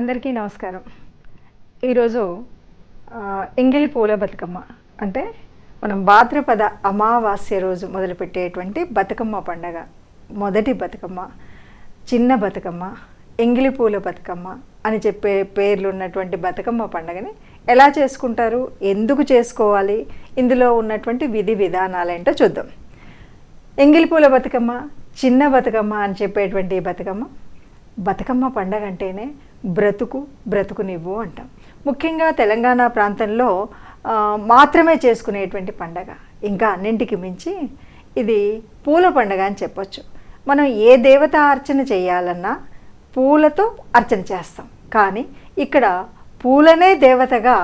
అందరికీ నమస్కారం. ఈరోజు ఆ, ఎంగిలి పూల బతుకమ్మ. అంటే మనం భాద్రపద అమావాస్య రోజు మొదలుపెట్టేటువంటి బతుకమ్మ పండగ. మొదటి బతుకమ్మ చిన్న బతుకమ్మ ఎంగిలి పూల బతుకమ్మ అని చెప్పే పేర్లు ఉన్నటువంటి బతుకమ్మ పండగని ఎలా చేసుకుంటారు? ఎందుకు చేసుకోవాలి? ఇందులో ఉన్నటువంటి విధి విధానాలేంటో చూద్దాం. ఎంగిలి పూల బతుకమ్మ చిన్న బతుకమ్మ అని చెప్పేటువంటి బతుకమ్మ బతుకమ్మ పండగ అంటేనే బ్రతుకు బ్రతుకునివ్వు అంటాం. ముఖ్యంగా తెలంగాణ ప్రాంతంలో మాత్రమే చేసుకునేటువంటి పండగ. ఇంకా అన్నింటికి మించి ఇది పూల పండగ అని చెప్పొచ్చు. మనం ఏ దేవత అర్చన చేయాలన్నా పూలతో అర్చన చేస్తాం. కానీ ఇక్కడ పూలనే దేవతగా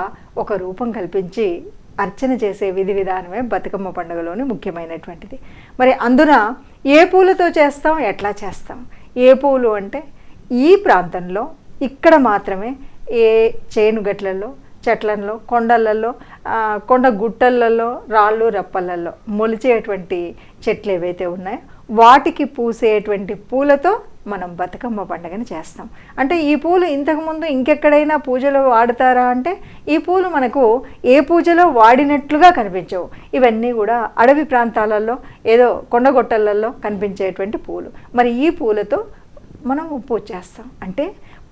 ఒక రూపం కల్పించి అర్చన చేసే విధి విధానమే బతుకమ్మ పండుగలోని ముఖ్యమైనటువంటిది. మరి అందున ఏ పూలతో చేస్తాం ఎట్లా చేస్తాం? ఏ పూలు అంటే ఈ ప్రాంతంలో ఇక్కడ మాత్రమే ఏ చేనుగట్లలో చెట్లలో కొండలలో కొండ గుట్టలలో రాళ్ళు రప్పలలో మొలిచేటువంటి చెట్లు ఏవైతే ఉన్నాయో వాటికి పూసేటువంటి పూలతో మనం బతుకమ్మ పండుగని చేస్తాం. అంటే ఈ పూలు ఇంతకుముందు ఇంకెక్కడైనా పూజలో వాడతారా అంటే ఈ పూలు మనకు ఏ పూజలో వాడినట్లుగా కనిపించవు. ఇవన్నీ కూడా అడవి ప్రాంతాలలో ఏదో కొండగొట్టలలో కనిపించేటువంటి పూలు. మరి ఈ పూలతో మనం పూజ చేస్తాం. అంటే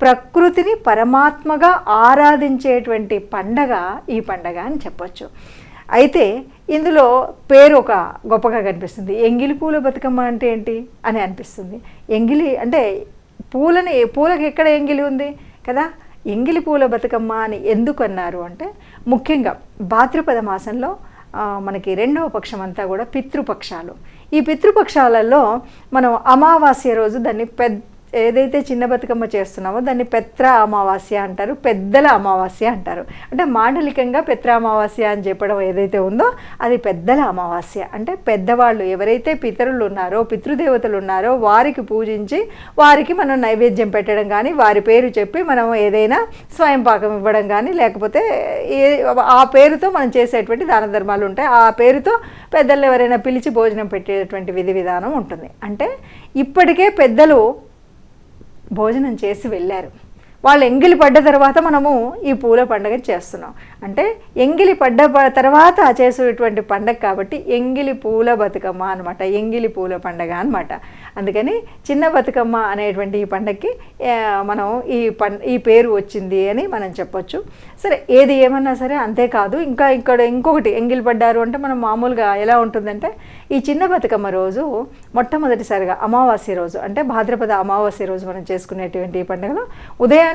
ప్రకృతిని పరమాత్మగా ఆరాధించేటువంటి పండగ ఈ పండగ అని చెప్పొచ్చు. అయితే ఇందులో పేరు ఒక గొప్పగా కనిపిస్తుంది. ఎంగిలి పూల బతుకమ్మ అంటే ఏంటి అని అనిపిస్తుంది. ఎంగిలి అంటే పూలని పూలకు ఎక్కడ ఎంగిలి ఉంది కదా? ఎంగిలి పూల బతుకమ్మ అని ఎందుకు అన్నారు అంటే ముఖ్యంగా భాద్రపద మాసంలో మనకి రెండవ పక్షం అంతా కూడా పితృపక్షాలు. ఈ పితృపక్షాలలో మనం అమావాస్య రోజు దాన్ని పెద్ద ఏదైతే చిన్న బతుకమ్మ చేస్తున్నామో దాన్ని పెత్ర అమావాస్య అంటారు పెద్దల అమావాస్య అంటారు. అంటే మాండలికంగా పెత్ర అమావాస్య అని చెప్పడం ఏదైతే ఉందో అది పెద్దల అమావాస్య. అంటే పెద్దవాళ్ళు ఎవరైతే పితరులు ఉన్నారో పితృదేవతలు ఉన్నారో వారికి పూజించి వారికి మనం నైవేద్యం పెట్టడం కానీ వారి పేరు చెప్పి మనం ఏదైనా స్వయం పాకం ఇవ్వడం కానీ లేకపోతే ఏ ఆ పేరుతో మనం చేసేటువంటి దాన ధర్మాలు ఉంటాయి. ఆ పేరుతో పెద్దలు ఎవరైనా పిలిచి భోజనం పెట్టేటువంటి విధి విధానం ఉంటుంది. అంటే ఇప్పటికే పెద్దలు భోజనం చేసి వెళ్ళారు. వాళ్ళు ఎంగిలి పడ్డ తర్వాత మనము ఈ పూల పండగ చేస్తున్నాం. అంటే ఎంగిలి పడ్డ తర్వాత చేసేటువంటి పండగ కాబట్టి ఎంగిలి పూల బతుకమ్మ అనమాట ఎంగిలి పూల పండగ అనమాట అందుకని చిన్న బతుకమ్మ అనేటువంటి ఈ పండగకి మనం ఈ పం ఈ పేరు వచ్చింది అని మనం చెప్పొచ్చు. సరే ఏది ఏమన్నా సరే అంతేకాదు ఇంకా ఇక్కడ ఇంకొకటి ఎంగిలి పడ్డారు అంటే మనం మామూలుగా ఎలా ఉంటుందంటే ఈ చిన్న బతుకమ్మ రోజు మొట్టమొదటిసారిగా అమావాస్య రోజు అంటే భాద్రపద అమావాస్య రోజు మనం చేసుకునేటువంటి ఈ పండుగలో ఉదయాన్నే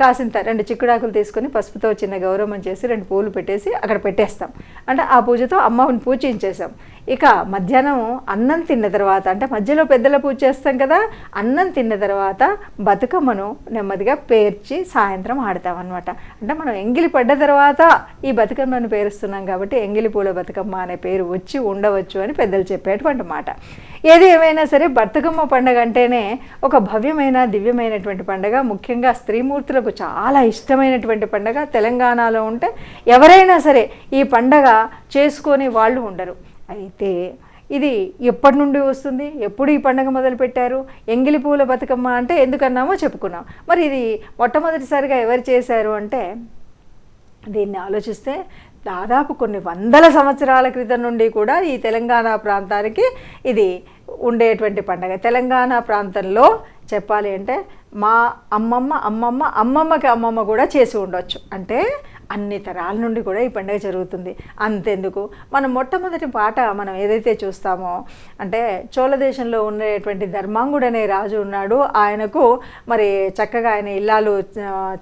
కాసింత రెండు చిక్కుడాకులు తీసుకొని పసుపుతో చిన్న గౌరవం చేసి రెండు పూలు పెట్టేసి అక్కడ పెట్టేస్తాం. అంటే ఆ పూజతో అమ్మని పూజించేసాం ఇక మధ్యాహ్నం అన్నం తిన్న తర్వాత అంటే మధ్యలో పెద్దల పూజ చేస్తాం కదా అన్నం తిన్న తర్వాత బతుకమ్మను నెమ్మదిగా పేర్చి సాయంత్రం ఆడతాం అనమాట అంటే మనం ఎంగిలి పడ్డ తర్వాత ఈ బతుకమ్మను పేరుస్తున్నాం కాబట్టి ఎంగిలి పూల బతుకమ్మ అనే పేరు వచ్చి ఉండవచ్చు అని పెద్దలు చెప్పేటువంటి మాట. ఏది ఏమైనా సరే బతుకమ్మ పండగ అంటేనే ఒక భవ్యమైన దివ్యమైనటువంటి పండగ. ముఖ్యంగా స్త్రీమూర్తులకు చాలా ఇష్టమైనటువంటి పండగ. తెలంగాణలో ఉంటే ఎవరైనా సరే ఈ పండగ చేసుకొని వాళ్ళు ఉండరు. అయితే ఇది ఎప్పటి నుండి వస్తుంది? ఎప్పుడు ఈ పండగ మొదలుపెట్టారు? ఎంగిలి పూల బతుకమ్మ అంటే ఎందుకన్నామో చెప్పుకున్నాం. మరి ఇది మొట్టమొదటిసారిగా ఎవరు చేశారు అంటే దీన్ని ఆలోచిస్తే దాదాపు కొన్ని వందల సంవత్సరాల క్రితం నుండి కూడా ఈ తెలంగాణ ప్రాంతానికి ఇది ఉండేటువంటి పండగ. తెలంగాణ ప్రాంతంలో చెప్పాలి అంటే మా అమ్మమ్మ అమ్మమ్మ అమ్మమ్మకి అమ్మమ్మ కూడా చేసి ఉండొచ్చు. అంటే అన్ని తరాల నుండి కూడా ఈ పండుగ జరుగుతుంది. అంతెందుకు? మనం మొట్టమొదటి పాట మనం ఏదైతే చూస్తామో అంటే చోళ దేశంలో ఉండేటువంటి ధర్మాంగుడు అనే రాజు ఉన్నాడు. ఆయనకు మరి చక్కగా ఆయన ఇల్లాలు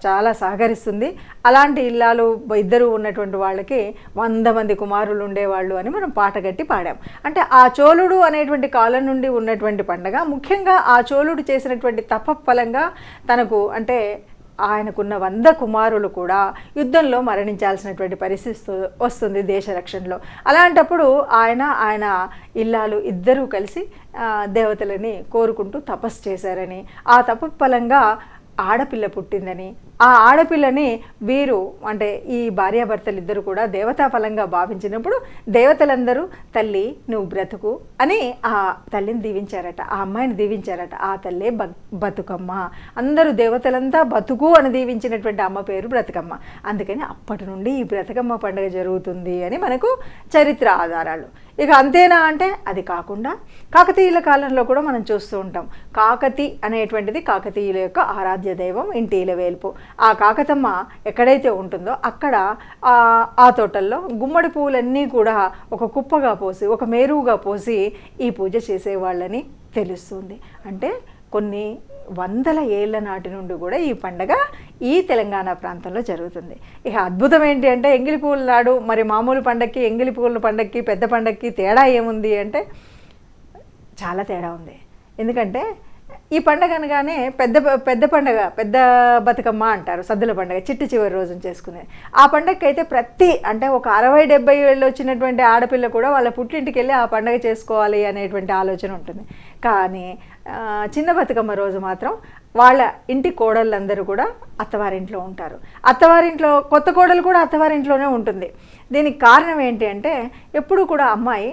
చాలా సహకరిస్తుంది. అలాంటి ఇల్లాలు ఇద్దరు ఉన్నటువంటి వాళ్ళకి వంద మంది కుమారులు ఉండేవాళ్ళు అని మనం పాట కట్టి పాడాం. అంటే ఆ చోళుడు అనేటువంటి కాలం నుండి ఉన్నటువంటి పండగ ముఖ్యంగా ఆ చోళుడు చేసినటువంటి తప ఫలంగా తనకు అంటే ఆయనకున్న వంద కుమారులు కూడా యుద్ధంలో మరణించాల్సినటువంటి పరిస్థితి వస్తుంది దేశ రక్షణలో. అలాంటప్పుడు ఆయన ఆయన ఇల్లాలు ఇద్దరూ కలిసి దేవతలని కోరుకుంటూ తపస్సు చేశారని. ఆ తపఫలంగా ఆడపిల్ల పుట్టిందని. ఆ ఆడపిల్లని వీరు అంటే ఈ భార్యాభర్తలు ఇద్దరు కూడా దేవతా ఫలంగా భావించినప్పుడు దేవతలందరూ తల్లి నువ్వు బ్రతుకు అని ఆ తల్లిని దీవించారట ఆ అమ్మాయిని దీవించారట ఆ తల్లే బ బతుకమ్మ. అందరూ దేవతలంతా బతుకు అని దీవించినటువంటి అమ్మ పేరు బ్రతుకమ్మ. అందుకని అప్పటి నుండి ఈ బ్రతుకమ్మ పండుగ జరుగుతుంది అని మనకు చరిత్ర ఆధారాలు. ఇక అంతేనా అంటే అది కాకుండా కాకతీయుల కాలంలో కూడా మనం చూస్తూ ఉంటాం. కాకతి అనేటువంటిది కాకతీయుల యొక్క ఆరాధన దైవం ఇంటి వేల్పు. ఆ కాకతమ్మ ఎక్కడైతే ఉంటుందో అక్కడ ఆ తోటల్లో గుమ్మడి పువ్వులన్నీ కూడా ఒక కుప్పగా పోసి ఒక మేరువుగా పోసి ఈ పూజ చేసేవాళ్ళని తెలుస్తుంది. అంటే కొన్ని వందల ఏళ్ళ నాటి నుండి కూడా ఈ పండగ ఈ తెలంగాణ ప్రాంతంలో జరుగుతుంది. ఇక అద్భుతం ఏంటి అంటే ఎంగిలి పువ్వుల నాడు మరి మామూలు పండగకి ఎంగిలి పువ్వుల పండగకి పెద్ద పండగకి తేడా ఏముంది అంటే చాలా తేడా ఉంది. ఎందుకంటే ఈ పండగ అనగానే పెద్ద పెద్ద పండగ పెద్ద బతుకమ్మ అంటారు సద్దుల పండగ చిట్టి చివరి రోజున చేసుకునేది. ఆ పండగకి అయితే ప్రతి అంటే ఒక అరవై డెబ్బై ఏళ్ళు వచ్చినటువంటి ఆడపిల్ల కూడా వాళ్ళ పుట్టింటికి వెళ్ళి ఆ పండగ చేసుకోవాలి అనేటువంటి ఆలోచన ఉంటుంది. కానీ చిన్న బతుకమ్మ రోజు మాత్రం వాళ్ళ ఇంటి కోడళ్ళందరూ కూడా అత్తవారింట్లో ఉంటారు. అత్తవారింట్లో కొత్త కోడలు కూడా అత్తవారింట్లోనే ఉంటుంది. దీనికి కారణం ఏంటి అంటే ఎప్పుడు కూడా అమ్మాయి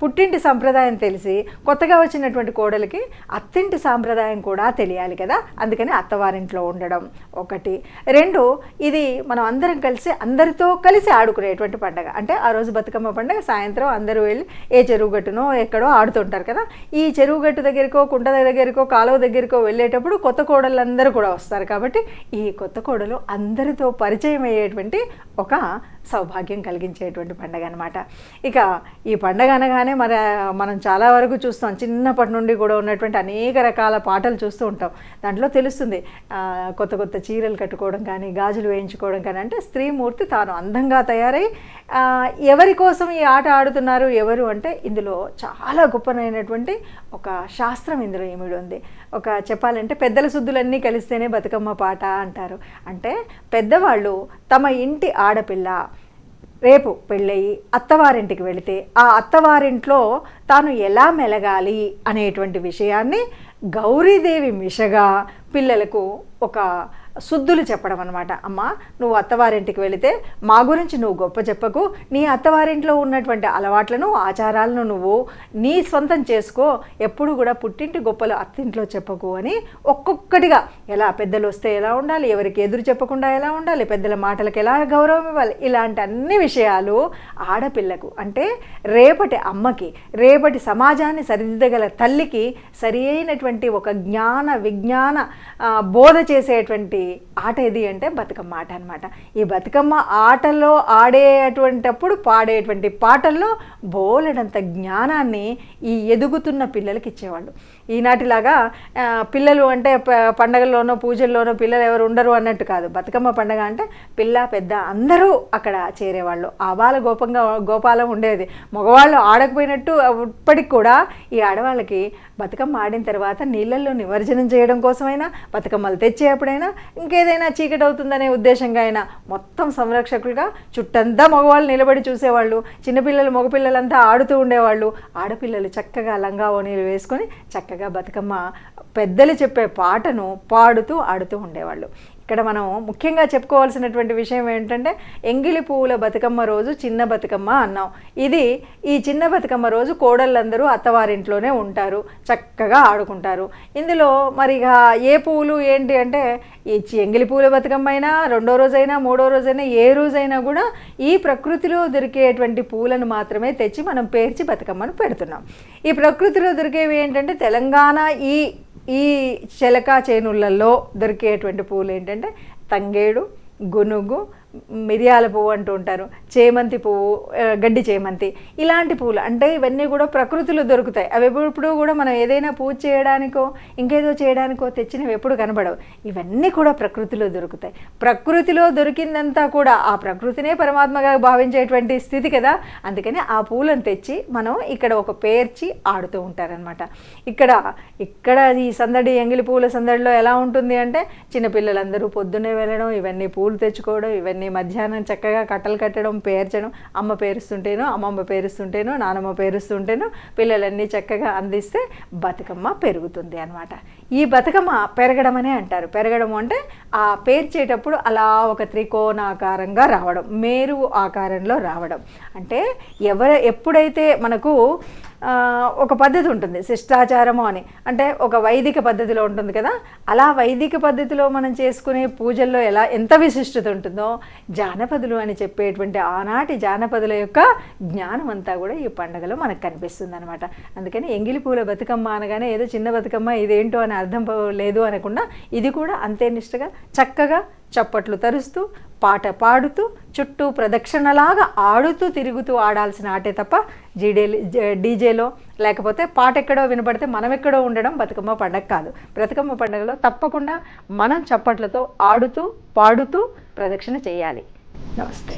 పుట్టింటి సంప్రదాయం తెలిసి కొత్తగా వచ్చినటువంటి కోడలికి అత్తింటి సాంప్రదాయం కూడా తెలియాలి కదా. అందుకని అత్తవారింట్లో ఉండడం ఒకటి. రెండు ఇది మనం అందరం కలిసి అందరితో కలిసి ఆడుకునేటువంటి పండగ. అంటే ఆ రోజు బతుకమ్మ పండగ సాయంత్రం అందరూ వెళ్ళి ఏ చెరువు గట్టునో ఎక్కడో ఆడుతుంటారు కదా. ఈ చెరువు గట్టు దగ్గరికో కుంట దగ్గరికో కాలువ దగ్గరికో వెళ్ళేటప్పుడు కొత్త కోడళ్ళందరూ కూడా వస్తారు కాబట్టి ఈ కొత్త కోడలు అందరితో పరిచయం అయ్యేటువంటి ఒక సౌభాగ్యం కలిగించేటువంటి పండగ అనమాట ఇక ఈ పండగ అనగానే మరి మనం చాలా వరకు చూస్తాం. చిన్నప్పటి నుండి కూడా ఉన్నటువంటి అనేక రకాల పాటలు చూస్తూ ఉంటాం. దాంట్లో తెలుస్తుంది కొత్త కొత్త చీరలు కట్టుకోవడం కానీ గాజులు వేయించుకోవడం కానీ. అంటే స్త్రీమూర్తి తాను అందంగా తయారై ఎవరి కోసం ఈ ఆట ఆడుతున్నారు ఎవరు అంటే ఇందులో చాలా గొప్పనైనటువంటి ఒక శాస్త్రం ఇందులో ఏమిడి ఉంది. ఒక చెప్పాలంటే పెద్దల శుద్ధులన్నీ కలిస్తేనే బతుకమ్మ పాట అంటారు. అంటే పెద్దవాళ్ళు తమ ఇంటి ఆడపిల్ల రేపు పెళ్ళయి అత్తవారింటికి వెళితే ఆ అత్తవారింట్లో తాను ఎలా మెలగాలి అనేటువంటి విషయాన్ని గౌరీదేవి మిషగా పిల్లలకు ఒక శుద్ధులు చెప్పడం అనమాట అమ్మ నువ్వు అత్తవారింటికి వెళితే మా గురించి నువ్వు గొప్ప చెప్పకు. నీ అత్తవారింట్లో ఉన్నటువంటి అలవాట్లను ఆచారాలను నువ్వు నీ సొంతం చేసుకో. ఎప్పుడు కూడా పుట్టింటి గొప్పలు అత్తింట్లో చెప్పకు అని ఒక్కొక్కటిగా ఎలా పెద్దలు వస్తే ఎలా ఉండాలి ఎవరికి ఎదురు చెప్పకుండా ఎలా ఉండాలి పెద్దల మాటలకు ఎలా గౌరవం ఇవ్వాలి ఇలాంటి అన్ని విషయాలు ఆడపిల్లకు. అంటే రేపటి అమ్మకి రేపటి సమాజాన్ని సరిదిద్దగల తల్లికి సరి అయినటువంటి ఒక జ్ఞాన విజ్ఞాన బోధ చేసేటువంటి ఆట ఏది అంటే బతుకమ్మ ఆట అనమాట ఈ బతుకమ్మ ఆటలో ఆడేటువంటప్పుడు పాడేటువంటి పాటల్లో బోలెడంత జ్ఞానాన్ని ఈ ఎదుగుతున్న పిల్లలకి ఇచ్చేవాళ్ళు. ఈనాటిలాగా పిల్లలు అంటే పండగల్లోనో పూజల్లోనో పిల్లలు ఎవరు ఉండరు అన్నట్టు కాదు. బతుకమ్మ పండగ అంటే పిల్ల పెద్ద అందరూ అక్కడ చేరేవాళ్ళు. ఆబాల గోపంగా గోపాలం ఉండేది. మగవాళ్ళు ఆడకపోయినట్టు ఇప్పటికి కూడా ఈ ఆడవాళ్ళకి బతుకమ్మ ఆడిన తర్వాత నీళ్ళల్లో నిమజ్జనం చేయడం కోసమైనా బతుకమ్మలు తెచ్చేప్పుడైనా ఇంకేదైనా చీకటి అవుతుందనే ఉద్దేశంగా అయినా మొత్తం సంరక్షకులుగా చుట్టంతా మగవాళ్ళు నిలబడి చూసేవాళ్ళు చిన్నపిల్లలు మగపిల్లలంతా ఆడుతూ ఉండేవాళ్ళు. ఆడపిల్లలు చక్కగా లంగా ఓనీలు వేసుకొని చక్కగా బతుకమ్మ పెద్దలు చెప్పే పాటను పాడుతూ ఆడుతూ ఉండేవాళ్ళు. ఇక్కడ మనం ముఖ్యంగా చెప్పుకోవాల్సినటువంటి విషయం ఏంటంటే ఎంగిలి పువ్వుల బతుకమ్మ రోజు చిన్న బతుకమ్మ అన్నాం. ఇది ఈ చిన్న బతుకమ్మ రోజు కోడళ్ళందరూ అత్తవారింట్లోనే ఉంటారు చక్కగా ఆడుకుంటారు. ఇందులో మరి ఏ పువ్వులు ఏంటి అంటే ఈ ఎంగిలి పువ్వుల బతుకమ్మ అయినా రెండో రోజైనా మూడో రోజైనా ఏ రోజైనా కూడా ఈ ప్రకృతిలో దొరికేటువంటి పూలను మాత్రమే తెచ్చి మనం పేర్చి బతుకమ్మను పెడుతున్నాం. ఈ ప్రకృతిలో దొరికేవి ఏంటంటే తెలంగాణ ఈ ఈ చెలక చేనులలో దొరికేటువంటి పూలు ఏంటంటే తంగేడు గునుగు మిరియాల పువ్వు అంటూ ఉంటారు చేమంతి పువ్వు గడ్డి చేమంతి ఇలాంటి పువ్వులు. అంటే ఇవన్నీ కూడా ప్రకృతిలో దొరుకుతాయి. అవి ఎప్పుడు కూడా మనం ఏదైనా పూజ చేయడానికో ఇంకేదో చేయడానికో తెచ్చినవి ఎప్పుడు కనబడవు. ఇవన్నీ కూడా ప్రకృతిలో దొరుకుతాయి. ప్రకృతిలో దొరికిందంతా కూడా ఆ ప్రకృతినే పరమాత్మగా భావించేటువంటి స్థితి కదా. అందుకని ఆ పూలను తెచ్చి మనం ఇక్కడ ఒక పేర్చి ఆడుతూ ఉంటారనమాట ఇక్కడ ఇక్కడ ఈ సందడి ఎంగిలి పూల సందడిలో ఎలా ఉంటుంది అంటే చిన్నపిల్లలందరూ పొద్దున్నే వెళ్ళడం ఇవన్నీ పూలు తెచ్చుకోవడం ఇవన్నీ కానీ మధ్యాహ్నం చక్కగా కట్టలు కట్టడం పేర్చడం అమ్మ పేరుస్తుంటేనో అమ్మమ్మ పేరుస్తుంటేనో నానమ్మ పేరుస్తుంటేనో పిల్లలన్నీ చక్కగా అందిస్తే బతుకమ్మ పెరుగుతుంది అనమాట ఈ బతుకమ్మ పెరగడం అనే అంటారు. పెరగడం అంటే ఆ పేర్చేటప్పుడు అలా ఒక త్రికోణాకారంగా రావడం మేరు ఆకారంలో రావడం. అంటే ఎవర ఎప్పుడైతే మనకు ఒక పద్ధతి ఉంటుంది శిష్టాచారము అని. అంటే ఒక వైదిక పద్ధతిలో ఉంటుంది కదా అలా వైదిక పద్ధతిలో మనం చేసుకునే పూజల్లో ఎలా ఎంత విశిష్టత ఉంటుందో జానపదులు అని చెప్పేటువంటి ఆనాటి జానపదుల యొక్క జ్ఞానం అంతా కూడా ఈ పండుగలో మనకు కనిపిస్తుంది అనమాట అందుకని ఎంగిలి పూల బతుకమ్మ అనగానే ఏదో చిన్న బతుకమ్మ ఇదేంటో అని అర్థం లేదు అనకుండా ఇది కూడా అంతే నిష్టగా చక్కగా చప్పట్లు తరుస్తూ పాట పాడుతూ చుట్టూ ప్రదక్షిణలాగా ఆడుతూ తిరుగుతూ ఆడాల్సిన ఆటే తప్ప జీడే డీజేలో లేకపోతే పాట ఎక్కడో వినబడితే మనం ఎక్కడో ఉండడం బతుకమ్మ పండగ కాదు. బతుకమ్మ పండుగలో తప్పకుండా మనం చప్పట్లతో ఆడుతూ పాడుతూ ప్రదక్షిణ చేయాలి. నమస్తే.